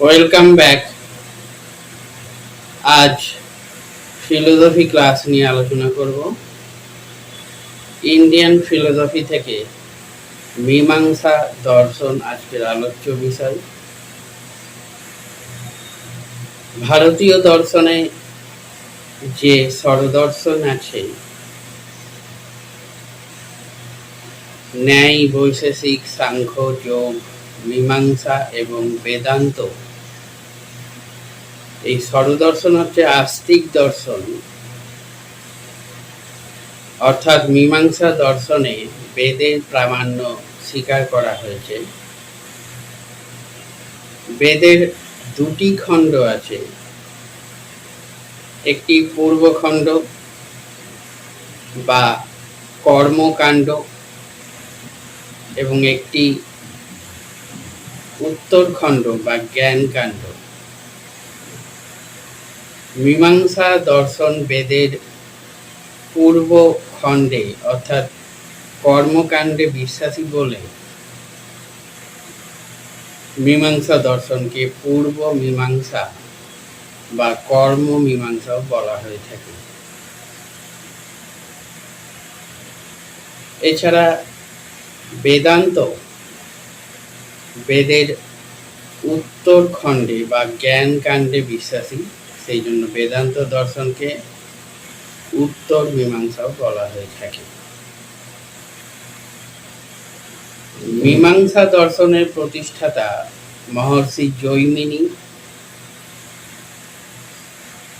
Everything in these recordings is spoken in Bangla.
ওয়েলকাম ব্যাক আজ ফিলোসফি ক্লাস নিয়ে আলোচনা করব। ইন্ডিয়ান ফিলোসফি থেকে মীমাংসা দর্শন আজকের আলোচ্য বিষয়। ভারতীয় দর্শনে যে স্বরদর্শন আছে, ন্যায়, বৈশেষিক, সাংখ্য, যোগ, মীমাংসা এবং বেদান্ত এই স্বরদর্শন হচ্ছে আস্তিক দর্শন। অর্থাৎ মীমাংসা দর্শনে বেদের প্রামাণ্য স্বীকার করা হয়েছে। বেদের দুটি খণ্ড আছে। একটি পূর্বখণ্ড বা কর্মকাণ্ড এবং একটি উত্তরখণ্ড বা জ্ঞানকাণ্ড। মীমাংসা দর্শন বেদের পূর্ব খণ্ডে অর্থাৎ কর্মকাণ্ডে বিশ্বাসী বলে মীমাংসা দর্শনকে পূর্ব মীমাংসা বা কর্ম মীমাংসাও বলা হয়ে থাকে। এছাড়া বেদান্ত বেদের উত্তর খণ্ডে বা জ্ঞান কাণ্ডে বিশ্বাসী সেই জন্য বেদান্ত দর্শনকে উত্তর মীমাংসাও বলা হয়ে থাকে। মীমাংসা দর্শনের প্রতিষ্ঠাতা মহর্ষি জৈমিনী।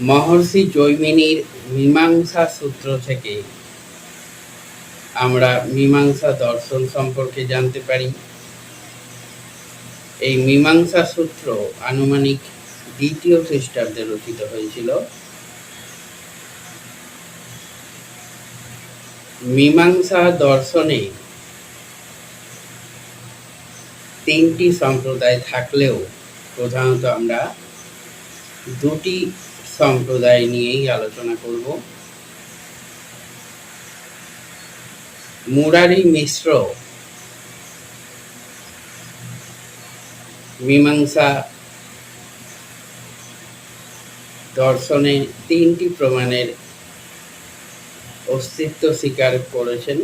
মহর্ষি জৈমিনীর মীমাংসা সূত্র থেকে আমরা মীমাংসা দর্শন সম্পর্কে জানতে পারি। এই মীমাংসা সূত্র আনুমানিক দ্বিতীয় খ্রিস্টাব্দে রচিত হয়েছিল। মীমাংসা দর্শনে তিনটি সম্প্রদায় থাকলেও প্রধানত আমরা দুটি সম্প্রদায় নিয়েই আলোচনা করব। মুরারি মিশ্র মীমাংসা দর্শনে তিনটি প্রমাণের অস্তিত্ব স্বীকার করেছেন।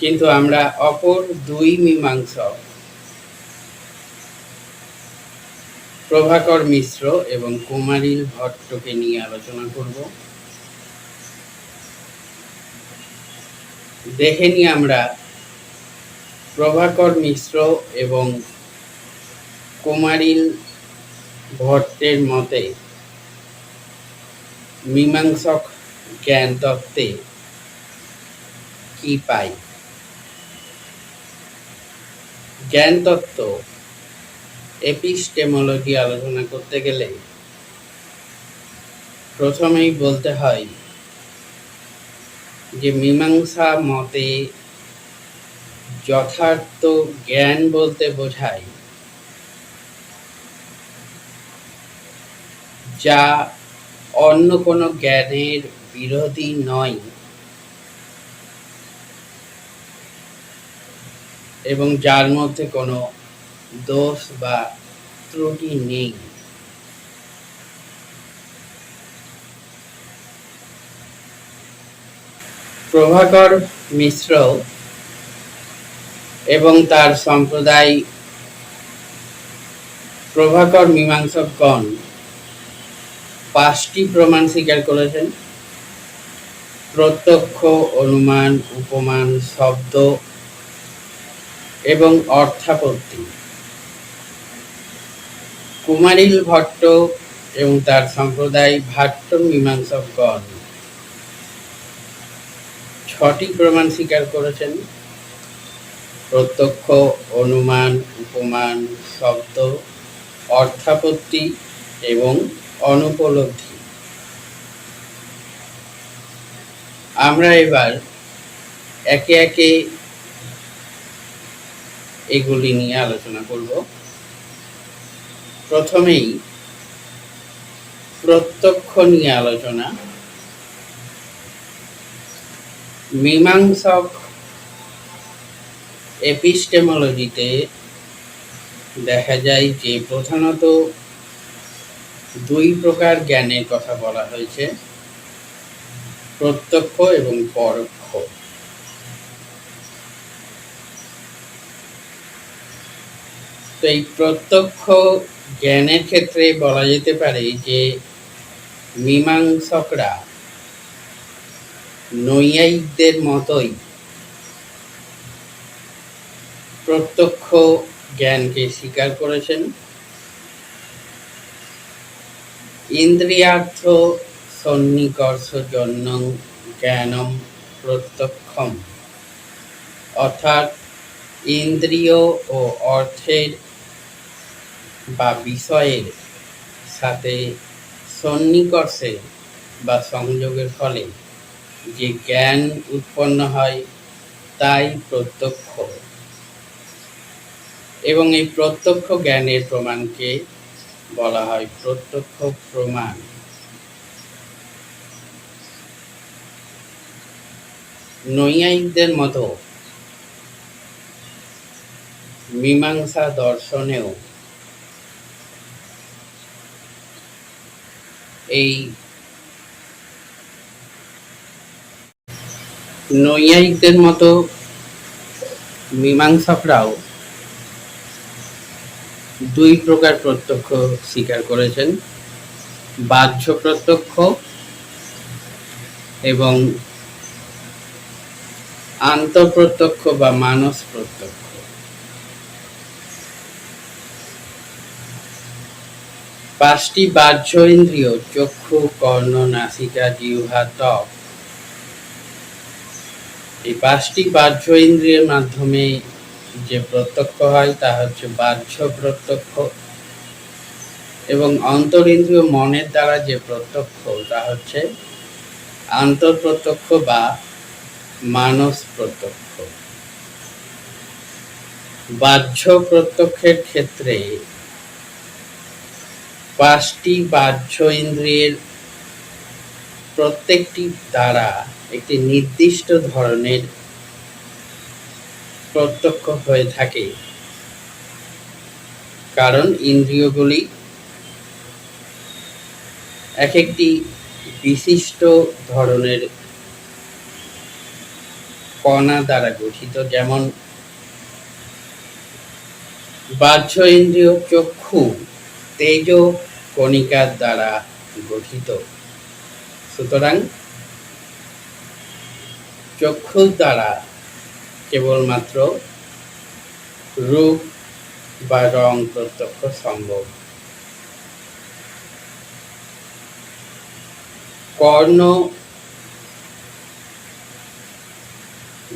কিন্তু আমরা অপর দুই মীমাংসক প্রভাকর মিশ্র এবং কুমারিল ভট্টকে নিয়ে আলোচনা করব। দেখে নিই আমরা প্রভাকর মিশ্র এবং কুমারিল ভট্টের মতে মীমাংসক জ্ঞান তত্ত্বে কি পাই? জ্ঞান তত্ত্ব, এপিস্টেমোলজি আলোচনা করতে গেলে প্রথমেই বলতে হয় যে মীমাংসা মতে যথার্থ জ্ঞান বলতে বোঝায় যা অন্য কোনো জ্ঞানের বিরোধী নয়। এবং যার মধ্যে কোনো দোষ বা ত্রুটি নেই। প্রভাকর মিশ্র এবং তার সম্প্রদায় প্রভাকর মীমাংসকগণ পাঁচটি প্রমাণ স্বীকার করেছেন প্রত্যক্ষ, অনুমান, উপমান, শব্দ এবং অর্থাপত্তি। কুমারিল ভট্ট এবং তার সম্প্রদায় ভাট্ট মীমাংসকগণ ছটি প্রমাণ স্বীকার করেছেন প্রত্যক্ষ, অনুমান, উপমান, শব্দ, অর্থাপত্তি এবং অনুপলব্ধি। আমরা এবার একে একে এগুলি নিয়ে আলোচনা করব। প্রথমেই প্রত্যক্ষ নিয়ে আলোচনা। মীমাংসক এপিস্টেমোলজিতে দেখা যায় যে প্রধানত দুই প্রকার জ্ঞানের কথা বলা হয়েছে, প্রত্যক্ষ এবং পরোক্ষ। তো এই প্রত্যক্ষ জ্ঞানের ক্ষেত্রে বলা যেতে পারে যে মীমাংসকরা নৈয়ায়িকদের মতোই প্রত্যক্ষ জ্ঞানকে স্বীকার করেছেন। ইন্দ্রিয়ার্থ সন্নিকর্ষ জন্য জ্ঞানম প্রত্যক্ষম। অর্থাৎ ইন্দ্রিয় ও অর্থের বা বিষয়ের সাথে সন্নিকর্ষে বা সংযোগের ফলে যে জ্ঞান উৎপন্ন হয়, তাই প্রত্যক্ষ। এবং এই প্রত্যক্ষ জ্ঞানের প্রমাণকে বলা হয় প্রত্যক্ষ প্রমাণ। নৈয়ায়িকদের মতো মীমাংসা দর্শনেও এই নৈয়ায়িকদের মতো মীমাংসকরাও দুই প্রকার প্রত্যক্ষ স্বীকার করেছেন। বাহ্য প্রত্যক্ষ এবং আন্তঃপ্রত্যক্ষ বা মানস প্রত্যক্ষ। পাঁচটি বাহ্য ইন্দ্রিয়, চক্ষু, কর্ণ, নাসিকা, জিহ্বা, ত্বক। এই পাঁচটি বাহ্য ইন্দ্রিয়ের মাধ্যমে যে প্রত্যক্ষ হয় তা হচ্ছে বাহ্য প্রত্যক্ষ। এবং অন্তরিন্দ্রিয় মনের দ্বারা যে প্রত্যক্ষ, তা হচ্ছে আন্তঃপ্রত্যক্ষ বা মানস প্রত্যক্ষ। বাহ্য প্রত্যক্ষের ক্ষেত্রে পাঁচটি বাহ্য ইন্দ্রিয়ের প্রত্যেকটি দ্বারা একটি নির্দিষ্ট ধরনের প্রত্যক্ষ হয়ে থাকে। কারণ ইন্দ্রিয়গুলি এক একটি বিশিষ্ট ধরনের কণা দ্বারা গঠিত, যেমন বাহ্য ইন্দ্রিয় চক্ষু তেজ কণিকার দ্বারা গঠিত। সুতরাং চক্ষুর দ্বারা কেবলমাত্র রূপ বা রং প্রত্যক্ষ সম্ভব। কর্ণ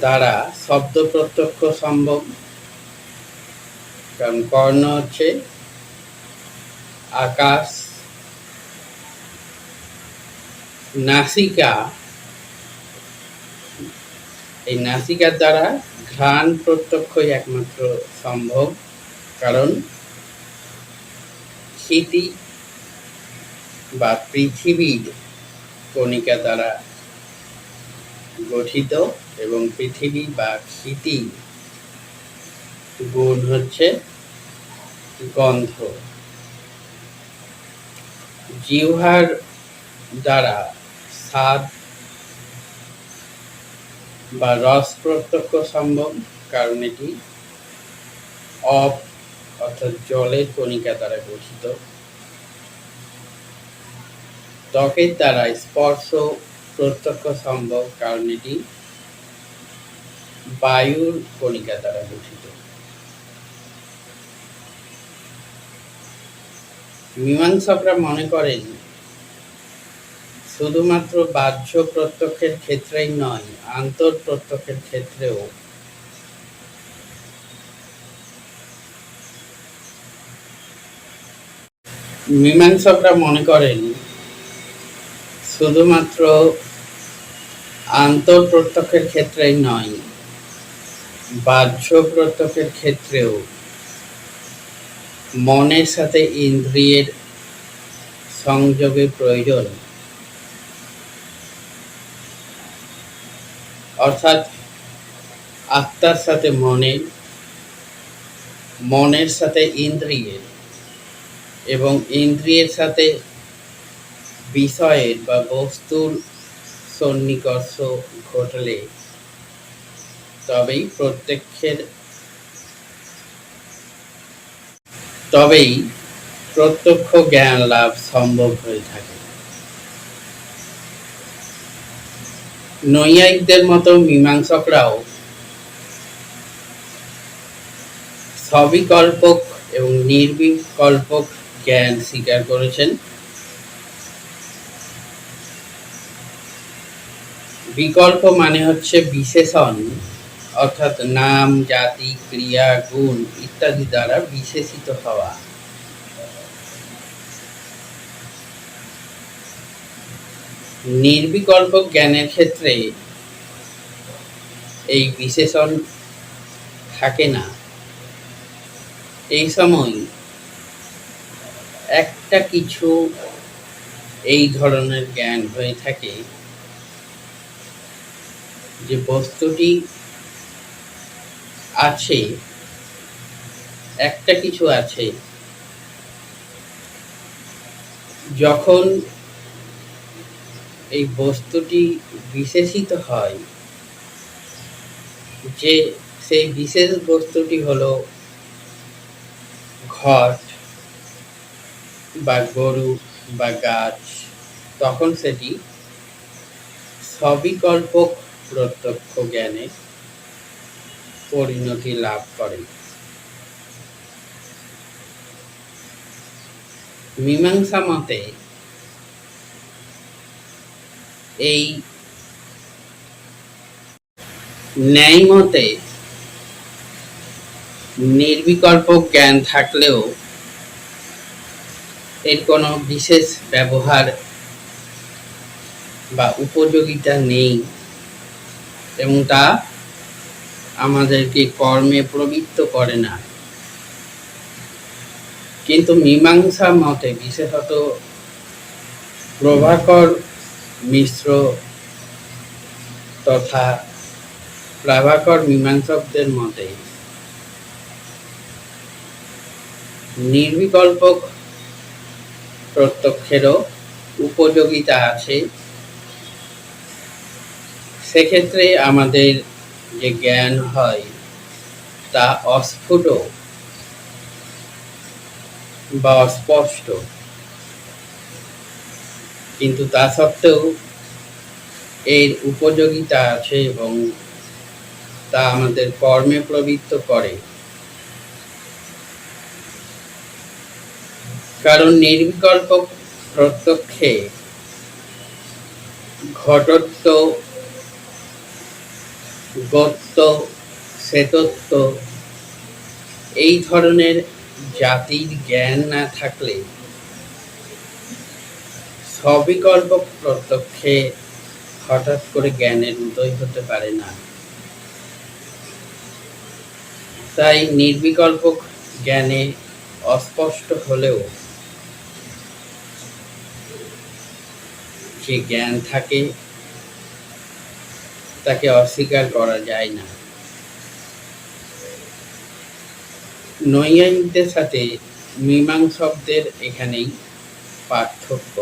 দ্বারা শব্দ প্রত্যক্ষ সম্ভব। কারণ কর্ণ হচ্ছে আকাশ নাসিকা এই নাসিকার দ্বারা ঘ্রাণ প্রত্যক্ষই একমাত্র সম্ভব, কারণ ক্ষিতি বা পৃথিবীর কণিকা দ্বারা গঠিত এবং পৃথিবী বা ক্ষিতি গুণ হচ্ছে গন্ধ। জিহ্বার দ্বারা স্বাদ বা রস প্রত্যক্ষ সম্ভব, কারণ এটি অপ, অর্থাৎ জলের কণিকা দ্বারা গঠিত। ত্বকের দ্বারা স্পর্শ প্রত্যক্ষ সম্ভব, কারণ এটি বায়ুর কণিকা দ্বারা গঠিত। মীমাংসকরা মনে করেন শুধুমাত্র বাহ্য প্রত্যক্ষের ক্ষেত্রেই নয়, আন্তর প্রত্যক্ষের ক্ষেত্রেও। মীমাংসকরা মনে করেন, শুধুমাত্র আন্তর প্রত্যক্ষের ক্ষেত্রেই নয়, বাহ্য প্রত্যক্ষের ক্ষেত্রেও। মনের সাথে ইন্দ্রিয়ের সংযোগের প্রয়োজন। অর্থাৎ আত্মার সাথে মনের মনের সাথে ইন্দ্রিয়ের এবং ইন্দ্রিয়ের সাথে বিষয়ের বা বস্তুর সন্নিকর্ষ ঘটলে তবেই প্রত্যক্ষের, তবেই প্রত্যক্ষ জ্ঞান লাভ সম্ভব হয়ে থাকে। নৈয়ায়িকদের মতো মীমাংসকরাও সবিকল্পক এবং নির্বিকল্পক জ্ঞান স্বীকার করেছেন। বিকল্প মানে হচ্ছে বিশেষণ, অর্থাৎ নাম, জাতি, ক্রিয়া, গুণ ইত্যাদি দ্বারা বিশেষিত হওয়া। নির্বিকল্প জ্ঞানের ক্ষেত্রে এই বিশেষণ থাকে না। এই সময় একটা কিছু এই ধরনের জ্ঞান হয়ে থাকে যে বস্তুটি আছে, একটা কিছু আছে, যখন এই বস্তুটি বিশেষিত হয় যে সেই বিশেষ বস্তুটি হলো ঘট বা গরু বা গাছ। তখন সেটি সবিকল্পক প্রত্যক্ষ জ্ঞানে পরিণতি লাভ করে। মীমাংসা মতে এই ন্যায় মতে নির্বিকল্প জ্ঞান থাকলেও এর কোনো বিশেষ ব্যবহার বা উপযোগিতা নেই। এবং তা আমাদেরকে কর্মে প্রবৃত্ত করে না। কিন্তু মীমাংসা মতে বিশেষত প্রভাকর মিশ্র তথা প্রাভাকর মীমাংসকদের মতে নির্বিকল্প প্রত্যক্ষেরও উপযোগিতা আছে। সেক্ষেত্রে আমাদের যে জ্ঞান হয়, তা অস্ফুট বা অস্পষ্ট। কিন্তু তা সত্ত্বেও এর উপযোগিতা আছে এবং তা আমাদের কর্মে প্রবৃত্ত করে। কারণ নির্বিকল্প প্রত্যক্ষে ঘটত্ব গত্য শ্বেতত্ব এই ধরনের জাতির জ্ঞান না থাকলে সবিকল্প প্রত্যক্ষে হঠাৎ করে জ্ঞানের উদয় হতে পারে না। তাই নির্বিকল্প জ্ঞানে অস্পষ্ট হলেও যে জ্ঞান থাকে, তাকে অস্বীকার করা যায় না। নৈয়ায়িকদের সাথে মীমাংসকদের এখানেই পার্থক্য।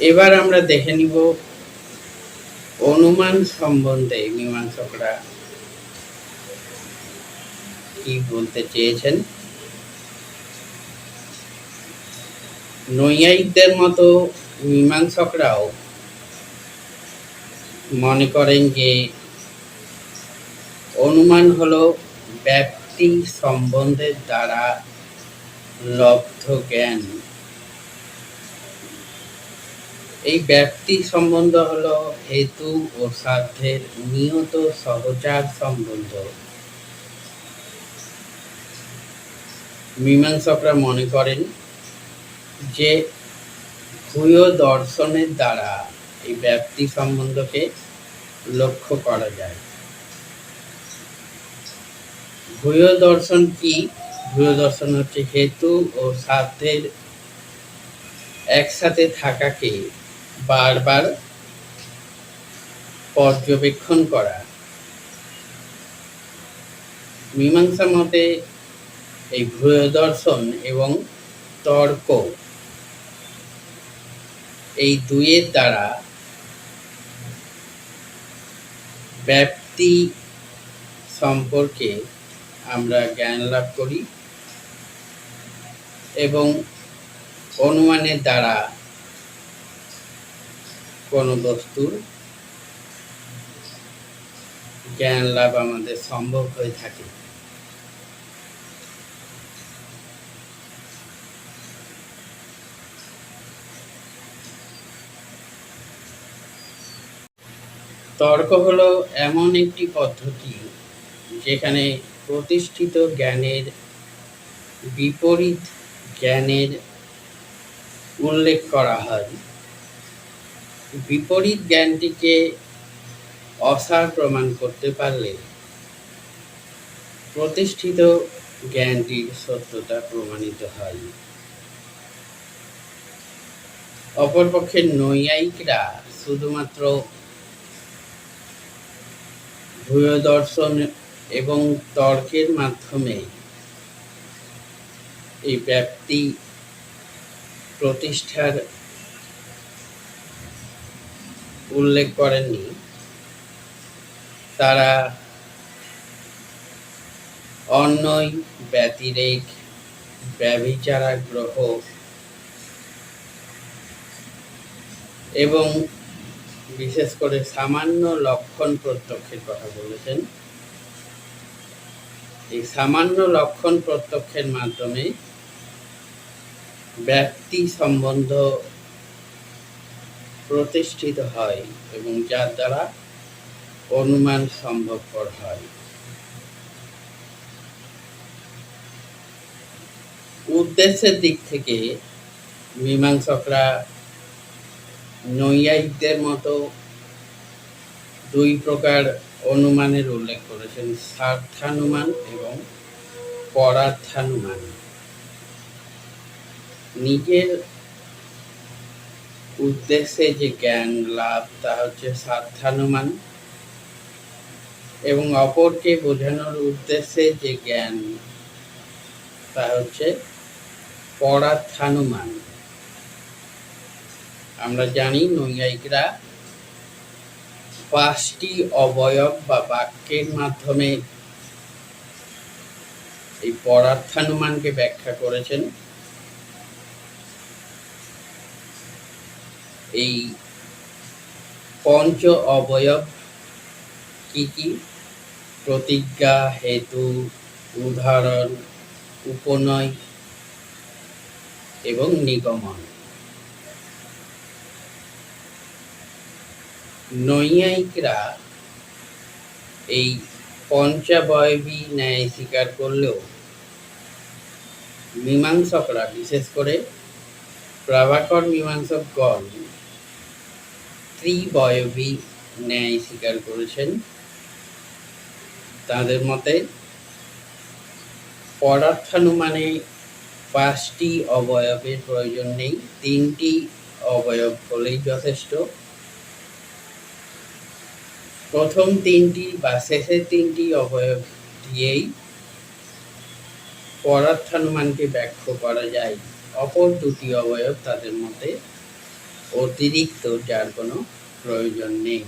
এবার আমরা দেখে নিব অনুমান সম্বন্ধে। মীমাংসকরা কি বলতে চেয়েছেন? নৈয়ায়িকদের মতো মীমাংসকরাও মনে করেন যে অনুমান হলো ব্যক্তি সম্বন্ধের দ্বারা লব্ধ জ্ঞান। এই ব্যক্তি সম্বন্ধ হলো হেতু ও সাধ্যের নিয়ত সহচার সম্বন্ধ। মীমাংসকরা মনে করেন যে ভূয় দর্শনের দ্বারা এই ব্যক্তি সম্বন্ধকে লক্ষ্য করা যায়। ভূয় দর্শন কি? ভূয় দর্শন হচ্ছে হেতু ও সাধ্যের একসাথে থাকাকে বারবার পর্যবেক্ষণ করা। মীমাংসা মতে এই ভূয় দর্শন এবং তর্ক এই দুইয়ের দ্বারা ব্যাপ্তি সম্পর্কে আমরা জ্ঞান লাভ করি এবং অনুমানের দ্বারা কোনো বস্তুর জ্ঞান লাভ আমাদের সম্ভব হয়ে থাকে। তর্ক হলো এমন একটি পদ্ধতি যেখানে প্রতিষ্ঠিত জ্ঞানের বিপরীত জ্ঞানের উল্লেখ করা হয়। বিপরীত জ্ঞানটিকে অসার প্রমাণ করতে পারলে প্রতিষ্ঠিত জ্ঞানটির সত্যতা প্রমাণিত হয়। অপরপক্ষে নৈয়ায়িকরা শুধুমাত্র ভূয় দর্শন এবং তর্কের মাধ্যমে এই ব্যাপ্তি প্রতিষ্ঠার উল্লেখ করেননি, তারা অন্যই ব্যতিরেক ব্যভিচারাগ্রহ এবং বিশেষ করে সামান্য লক্ষণ প্রত্যক্ষের কথা বলেছেন। এই সামান্য লক্ষণ প্রত্যক্ষের মাধ্যমে ব্যক্তি সম্বন্ধ প্রতিষ্ঠিত হয় এবং যার দ্বারা অনুমান সম্ভবপর হয়। উদ্দেশ্যের দিক থেকে মীমাংসকরা নৈয়ায়িকদের মতো দুই প্রকার অনুমানের উল্লেখ করেছেন, স্বার্থানুমান এবং পরার্থানুমান। নিজের উদ্দেশ্যে যে জ্ঞান লাভ, তা হচ্ছে স্বার্থানুমান এবং অপরকে বোঝানোর উদ্দেশ্যে যে জ্ঞান, তা হচ্ছে পরার্থানুমান। আমরা জানি নৈয়ায়িকরা পাঁচটি অবয়ব বা বাক্যের মাধ্যমে এই পরার্থানুমানকে ব্যাখ্যা করেছেন। এই পঞ্চ অবয়ব কি কি? প্রতিজ্ঞা, হেতু, উদাহরণ, উপনয় এবং নিগমন। নৈয়ায়িকরা এই পঞ্চাবয়বী ন্যায় স্বীকার করলেও মীমাংসকরা, বিশেষ করে প্রভাকর মীমাংসকগণ ত্রিবয়বী ন্যায় স্বীকার করেছেন তাদের মতে পদার্থানুমানে পাঁচটি অবয়বের প্রয়োজন নেই, তিনটি অবয়ব হলেই যথেষ্ট। প্রথম তিনটি বা শেষের তিনটি অবয়ব দিয়েই পদার্থানুমানকে ব্যাখ্যা করা যায়। অপর দুটি অবয়ব তাদের মতে অতিরিক্ত, যার কোনো প্রয়োজন নেই।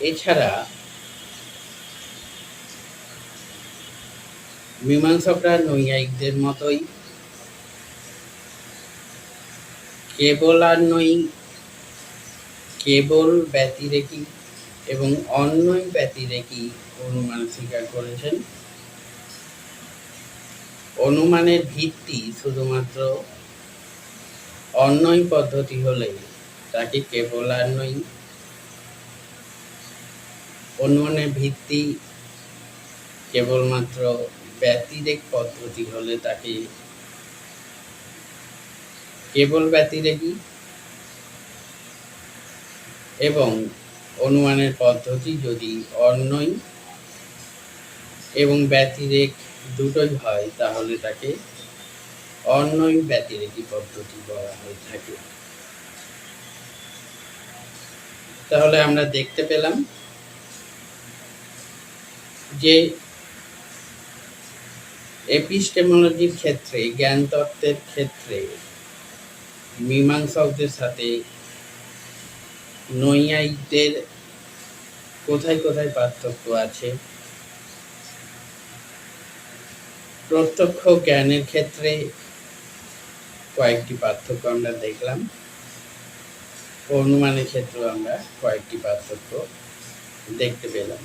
এছাড়া মীমাংসকরা নৈয়ায়িকদের মতোই কেবল আর নই, কেবল ব্যতিরেকি এবং অন্যই ব্যতিরেকি অনুমান স্বীকার করেছেন। অনুমানের ভিত্তি শুধুমাত্র অন্যই পদ্ধতি হলে তাকে কেবল আর নই অনুমানের ভিত্তি কেবলমাত্র ব্যতিরেক পদ্ধতি হলে তাকে কেবল ব্যতিরেকি এবং অনুমানের পদ্ধতি যদি অন্যই এবং ব্যতিরেক দুটোই হয়, তাহলে তাকে অন্যই ব্যতিরেকি পদ্ধতি বলা হয়ে থাকে। তাহলে আমরা দেখতে পেলাম যে এপিস্টেমোলজির ক্ষেত্রে জ্ঞান তত্ত্বের ক্ষেত্রে মীমাংসকদের সাথে নৈয়ায়িকদের কোথায় কোথায় পার্থক্য আছে? প্রত্যক্ষ জ্ঞানের ক্ষেত্রে কয়েকটি পার্থক্য আমরা দেখলাম। অনুমানের ক্ষেত্রেও আমরা কয়েকটি পার্থক্য দেখতে পেলাম।